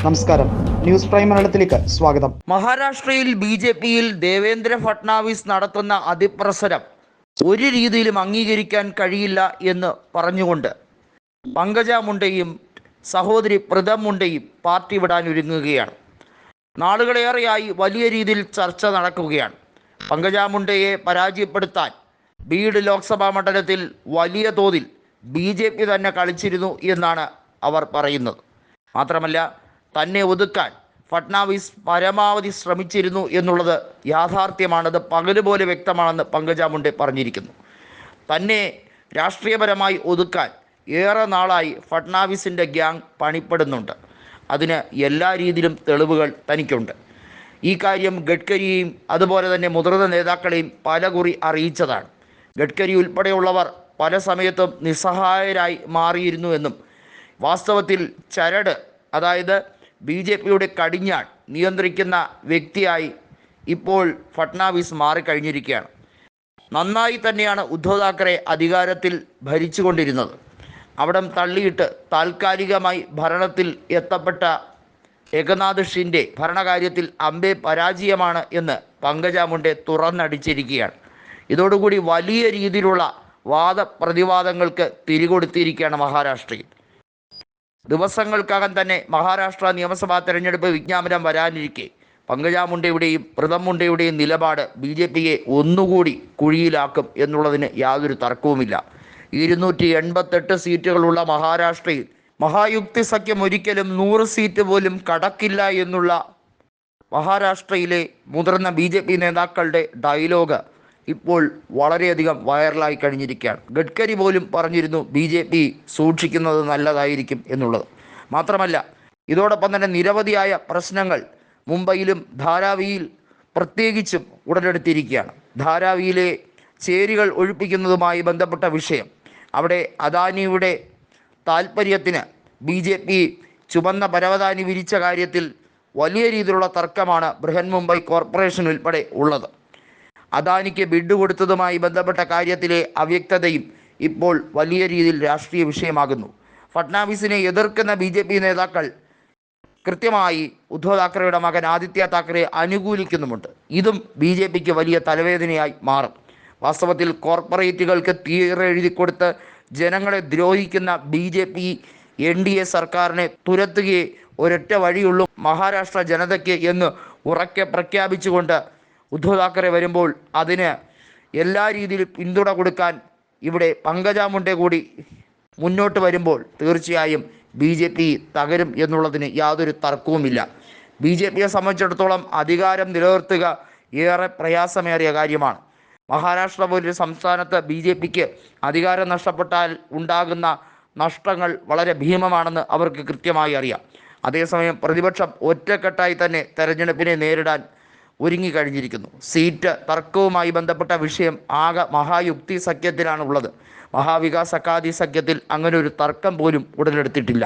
നമസ്കാരം. News prime മലയാളത്തിലേക്ക് സ്വാഗതം. മഹാരാഷ്ട്രയിൽ ബി ജെ പിയിൽ ദേവേന്ദ്ര ഫട്നാവിസ് നടത്തുന്ന അതിപ്രസരം ഒരു രീതിയിലും അംഗീകരിക്കാൻ കഴിയില്ല എന്ന് പറഞ്ഞുകൊണ്ട് പങ്കജ മുണ്ടയും സഹോദരി പ്രതം മുണ്ടയും പാർട്ടി വിടാൻ ഒരുങ്ങുകയാണ്. നാളുകളേറെയായി വലിയ രീതിയിൽ ചർച്ച നടക്കുകയാണ്. പങ്കജ മുണ്ടയെ പരാജയപ്പെടുത്താൻ ബീഡ് ലോക്സഭാ മണ്ഡലത്തിൽ വലിയ തോതിൽ ബി ജെ പി തന്നെ കളിച്ചിരുന്നു എന്നാണ് അവർ പറയുന്നത്. മാത്രമല്ല തന്നെ ഒതുക്കാൻ ഫട്നാവിസ് പരമാവധി ശ്രമിച്ചിരുന്നു എന്നുള്ളത് യാഥാർത്ഥ്യമാണത് പകലുപോലെ വ്യക്തമാണെന്ന് പങ്കജ മുണ്ടെ പറഞ്ഞിരിക്കുന്നു. തന്നെ രാഷ്ട്രീയപരമായി ഒതുക്കാൻ ഏറെ നാളായി ഫട്നാവിസിന്റെ ഗ്യാങ് പണിപ്പെടുന്നുണ്ട്. അതിന് എല്ലാ രീതിയിലും തെളിവുകൾ തനിക്കുണ്ട്. ഈ കാര്യം ഗഡ്കരിയെയും അതുപോലെ തന്നെ മുതിർന്ന നേതാക്കളെയും പലകുറി അറിയിച്ചതാണ്. ഗഡ്കരി ഉൾപ്പെടെയുള്ളവർ പല സമയത്തും നിസ്സഹായരായി മാറിയിരുന്നുവെന്നും വാസ്തവത്തിൽ ചരട് അതായത് ബി ജെ പിയുടെ കടിഞ്ഞാൺ നിയന്ത്രിക്കുന്ന വ്യക്തിയായി ഇപ്പോൾ ഫട്നാവിസ് മാറിക്കഴിഞ്ഞിരിക്കുകയാണ്. നന്നായി തന്നെയാണ് ഉദ്ധവ് താക്കറെ അധികാരത്തിൽ ഭരിച്ചുകൊണ്ടിരുന്നത്. അവിടം തള്ളിയിട്ട് താൽക്കാലികമായി ഭരണത്തിൽ എത്തപ്പെട്ട ഏകനാഥ് ഷിൻഡെ ഭരണകാര്യത്തിൽ അമ്പെ പരാജയമാണ് എന്ന് പങ്കജ മുണ്ടെ തുറന്നടിച്ചിരിക്കുകയാണ്. ഇതോടുകൂടി വലിയ രീതിയിലുള്ള വാദപ്രതിവാദങ്ങൾക്ക് തിരികൊടുത്തിരിക്കുകയാണ് മഹാരാഷ്ട്രയിൽ. ദിവസങ്ങൾക്കകം തന്നെ മഹാരാഷ്ട്ര നിയമസഭാ തെരഞ്ഞെടുപ്പ് വിജ്ഞാപനം വരാനിരിക്കെ. പങ്കജ മുണ്ടയുടെയും മുണ്ടയുടെയും നിലപാട് ബി ജെ പിയെ ഒന്നുകൂടി കുഴിയിലാക്കും എന്നുള്ളതിന് യാതൊരു തർക്കവുമില്ല. ഇരുന്നൂറ്റി എൺപത്തെട്ട് സീറ്റുകളുള്ള മഹാരാഷ്ട്രയിൽ മഹായുക്തി സഖ്യം ഒരിക്കലും നൂറ് സീറ്റ് പോലും കടക്കില്ല എന്നുള്ള മഹാരാഷ്ട്രയിലെ മുതിർന്ന ബി നേതാക്കളുടെ ഡയലോഗ് ഇപ്പോൾ വളരെയധികം വൈറലായി കഴിഞ്ഞിരിക്കുകയാണ്. ഗഡ്കരി പോലും പറഞ്ഞിരുന്നു ബി ജെ പി സൂക്ഷിക്കുന്നത് നല്ലതായിരിക്കും എന്നുള്ളത്. മാത്രമല്ല ഇതോടൊപ്പം തന്നെ നിരവധിയായ പ്രശ്നങ്ങൾ മുംബൈയിലും ധാരാവിയിൽ പ്രത്യേകിച്ചും ഉടലെടുത്തിരിക്കുകയാണ്. ധാരാവിയിലെ ചേരികൾ ഒഴിപ്പിക്കുന്നതുമായി ബന്ധപ്പെട്ട വിഷയം അവിടെ അദാനിയുടെ താൽപ്പര്യത്തിന് ബി ജെ പി ചുമന്ന പരവതാനി വിരിച്ച കാര്യത്തിൽ വലിയ രീതിയിലുള്ള തർക്കമാണ് ബൃഹൻ മുംബൈ കോർപ്പറേഷൻ ഉൾപ്പെടെ ഉള്ളത്. അദാനിക്ക് ബിഡ് കൊടുത്തതുമായി ബന്ധപ്പെട്ട കാര്യത്തിലെ അവ്യക്തതയും ഇപ്പോൾ വലിയ രീതിയിൽ രാഷ്ട്രീയ വിഷയമാകുന്നു. ഫട്നാവിസിനെ എതിർക്കുന്ന ബി ജെ പി നേതാക്കൾ കൃത്യമായി ഉദ്ധവ് താക്കറെയുടെ മകൻ ആദിത്യ താക്കറെ അനുകൂലിക്കുന്നുമുണ്ട്. ഇതും ബി ജെ പിക്ക് വലിയ തലവേദനയായി മാറും. വാസ്തവത്തിൽ കോർപ്പറേറ്റുകൾക്ക് തീരെഴുതി കൊടുത്ത് ജനങ്ങളെ ദ്രോഹിക്കുന്ന B J P N D A സർക്കാരിനെ തുരത്തുകയെ ഒരൊറ്റ വഴിയുള്ളൂ മഹാരാഷ്ട്ര ജനതയ്ക്ക് എന്ന് ഉറക്കെ പ്രഖ്യാപിച്ചുകൊണ്ട് ഉദ്ധവ് താക്കറെ വരുമ്പോൾ അതിന് എല്ലാ രീതിയിലും പിന്തുണ കൊടുക്കാൻ ഇവിടെ പങ്കജ മുണ്ടെ കൂടി മുന്നോട്ട് വരുമ്പോൾ തീർച്ചയായും ബി ജെ പി തകരും എന്നുള്ളതിന് യാതൊരു തർക്കവുമില്ല. ബി ജെ പിയെ സംബന്ധിച്ചിടത്തോളം അധികാരം നിലനിർത്തുക ഏറെ പ്രയാസമേറിയ കാര്യമാണ്. മഹാരാഷ്ട്ര പോലൊരു സംസ്ഥാനത്ത് ബി ജെ പിക്ക് അധികാരം നഷ്ടപ്പെട്ടാൽ ഉണ്ടാകുന്ന നഷ്ടങ്ങൾ വളരെ ഭീമമാണെന്ന് അവർക്ക് കൃത്യമായി അറിയാം. അതേസമയം പ്രതിപക്ഷം ഒറ്റക്കെട്ടായി തന്നെ തെരഞ്ഞെടുപ്പിനെ നേരിടാൻ ഒരുങ്ങിക്കഴിഞ്ഞിരിക്കുന്നു. സീറ്റ് തർക്കവുമായി ബന്ധപ്പെട്ട വിഷയം ആകെ മഹായുക്തി സഖ്യത്തിലാണ് ഉള്ളത് മഹാവികാസ് അക്കാദി സഖ്യത്തിൽ അങ്ങനെ ഒരു തർക്കം പോലും ഉടലെടുത്തിട്ടില്ല.